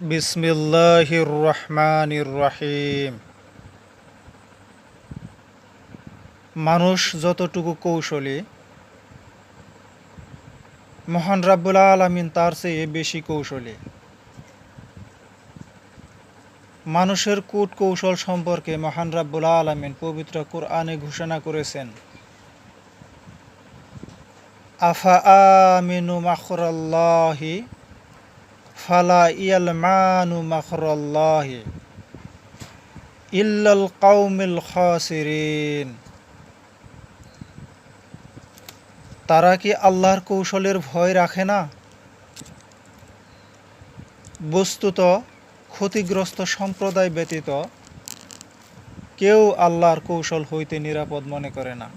বিসমিল্লাহির রহমানির রহিম মানুষ যতটুকু কৌশলী, মহান রাব্বুল আলামিন তার চেয়ে বেশি কৌশলী। মানুষের কূট কৌশল সম্পর্কে মহান রাব্বুল আলামিন পবিত্র কোরআনে ঘোষণা করেছেন, আফা আমিনু মাখরাল্লাহি ফালা ইয়াল কাউমিল তারা কি আল্লাহর কৌশলের ভয় রাখে না? বস্তুত ক্ষতিগ্রস্ত সম্প্রদায় ব্যতীত কেউ আল্লাহর কৌশল হইতে নিরাপদ মনে করে না।